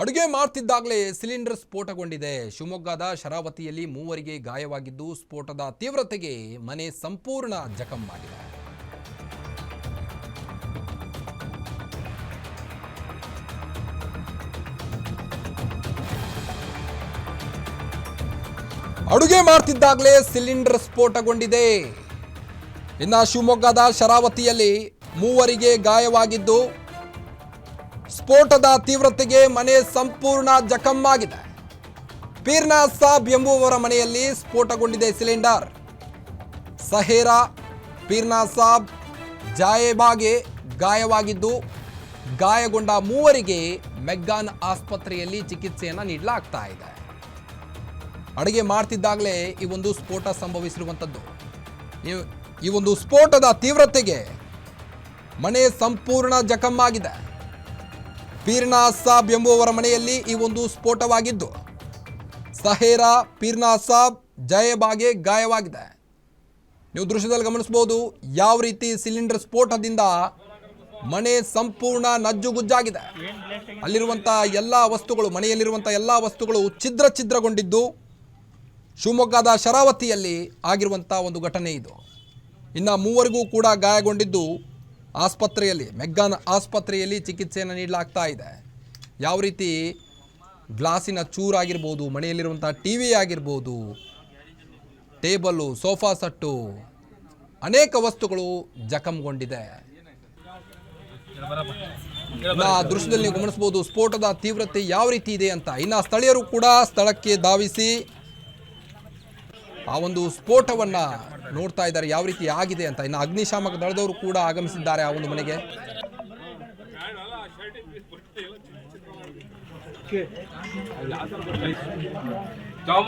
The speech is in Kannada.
ಅಡುಗೆ ಮಾಡ್ತಿದ್ದಾಗಲೇ ಸಿಲಿಂಡರ್ ಸ್ಫೋಟಗೊಂಡಿದೆ. ಶಿವಮೊಗ್ಗದ ಶರಾವತಿಯಲ್ಲಿ ಮೂವರಿಗೆ ಗಾಯವಾಗಿದ್ದು ಸ್ಫೋಟದ ತೀವ್ರತೆಗೆ ಮನೆ ಸಂಪೂರ್ಣ ಜಖಂ ಆಗಿದೆ ಅಡುಗೆ ಮಾಡ್ತಿದ್ದಾಗಲೇ ಸಿಲಿಂಡರ್ ಸ್ಫೋಟಗೊಂಡಿದೆ. ಇನ್ನು ಶಿವಮೊಗ್ಗದ ಶರಾವತಿಯಲ್ಲಿ ಮೂವರಿಗೆ ಗಾಯವಾಗಿದ್ದು ಸ್ಫೋಟದ ತೀವ್ರತೆಗೆ ಮನೆ ಸಂಪೂರ್ಣ ಜಖಮ್ಮಾಗಿದೆ. ಪೀರ್ನಾ ಸಾಬ್ ಎಂಬುವವರ ಮನೆಯಲ್ಲಿ ಸ್ಫೋಟಗೊಂಡಿದೆ ಸಿಲಿಂಡರ್. ಸಹೇರಾ, ಪೀರ್ನಾ ಸಾಬ್ ಜಾಯೇಬಾಗೆ ಗಾಯವಾಗಿದ್ದು, ಗಾಯಗೊಂಡ ಮೂವರಿಗೆ ಮೆಗ್ಗಾನ್ ಆಸ್ಪತ್ರೆಯಲ್ಲಿ ಚಿಕಿತ್ಸೆಯನ್ನು ನೀಡಲಾಗ್ತಾ ಇದೆ. ಅಡುಗೆ ಮಾಡ್ತಿದ್ದಾಗಲೇ ಈ ಒಂದು ಸ್ಫೋಟ ಸಂಭವಿಸಿರುವಂಥದ್ದು ಈ- ಒಂದು ಸ್ಫೋಟದ ತೀವ್ರತೆಗೆ ಮನೆ ಸಂಪೂರ್ಣ ಜಖಮ್ಮಾಗಿದೆ. ಪೀರ್ನಾ ಸಾಬ್ ಎಂಬುವವರ ಮನೆಯಲ್ಲಿ ಈ ಒಂದು ಸ್ಫೋಟವಾಗಿದ್ದು, ಸಹೇರಾ ಪೀರ್ನಾ ಸಾಬ್ ಜಯಬಾಗೆ ಗಾಯವಾಗಿದೆ. ನೀವು ದೃಶ್ಯದಲ್ಲಿ ಗಮನಿಸಬಹುದು, ಯಾವ ರೀತಿ ಸಿಲಿಂಡರ್ ಸ್ಫೋಟದಿಂದ ಮನೆ ಸಂಪೂರ್ಣ ನಜ್ಜುಗುಜ್ಜಾಗಿದೆ. ಅಲ್ಲಿರುವಂಥ ಎಲ್ಲ ವಸ್ತುಗಳು, ಮನೆಯಲ್ಲಿರುವಂಥ ಎಲ್ಲ ವಸ್ತುಗಳು ಛಿದ್ರ ಛಿದ್ರಗೊಂಡಿದ್ದು, ಶಿವಮೊಗ್ಗದ ಶರಾವತಿಯಲ್ಲಿ ಆಗಿರುವಂಥ ಒಂದು ಘಟನೆ ಇದು. ಇನ್ನು ಮೂವರಿಗೂ ಕೂಡ ಗಾಯಗೊಂಡಿದ್ದು ಆಸ್ಪತ್ರೆಯಲ್ಲಿ, ಮೆಗ್ಗಾನ್ ಆಸ್ಪತ್ರೆಯಲ್ಲಿ ಚಿಕಿತ್ಸೆಯನ್ನು ನೀಡಲಾಗ್ತಾ ಇದೆ. ಯಾವ ರೀತಿ ಗ್ಲಾಸಿನ ಚೂರಾಗಿರ್ಬೋದು ಮನೆಯಲ್ಲಿರುವಂಥ ಟಿ ವಿ ಆಗಿರ್ಬೋದು, ಟೇಬಲ್ಲು, ಸೋಫಾ ಸಟ್ಟು, ಅನೇಕ ವಸ್ತುಗಳು ಜಖಂಗೊಂಡಿದೆ. ಆ ದೃಶ್ಯದಲ್ಲಿ ನೀವು ಗಮನಿಸಬಹುದು, ಸ್ಫೋಟದ ತೀವ್ರತೆ ಯಾವ ರೀತಿ ಇದೆ ಅಂತ. ಇನ್ನು ಸ್ಥಳೀಯರು ಕೂಡ ಸ್ಥಳಕ್ಕೆ ಧಾವಿಸಿ ಆ ಒಂದು ಸ್ಫೋಟವನ್ನ ನೋಡ್ತಾ ಇದ್ದಾರೆ, ಯಾವ ರೀತಿ ಆಗಿದೆ ಅಂತ. ಇನ್ನು ಅಗ್ನಿಶಾಮಕ ದಳದವರು ಕೂಡ ಆಗಮಿಸಿದ್ದಾರೆ ಆ ಒಂದು ಮನೆಗೆ. जाओ